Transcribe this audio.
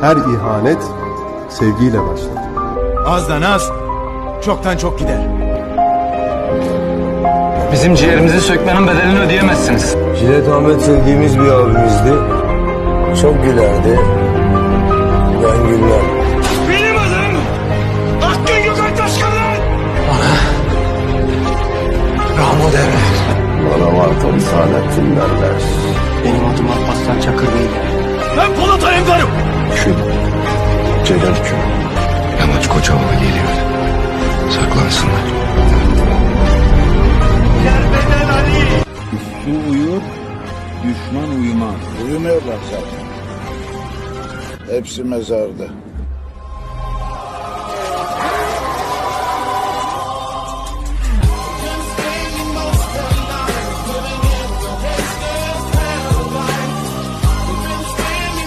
Her ihanet sevgiyle başlar. Azdan az, çoktan çok gider. Bizim ciğerimizi sökmenin bedelini ödeyemezsiniz. Cilet Ahmet sevdiğimiz bir abimizdi. Çok gülerdi. Ben gülmem. Benim adım Hakkın Gökhan Taşkanlar. Ramo derler. Bana Marka Saadettin derler. Benim adım Alparslan Çakır Bey'di. Ben Polat Alemdar'ım. Kül. Celal Kül. Yamaç Koçovalı geliyor. Saklansınlar. Yerbeden Ali. Su uyur, düşman uyumaz. Uyumuyorlar zaten. Hepsi mezarda.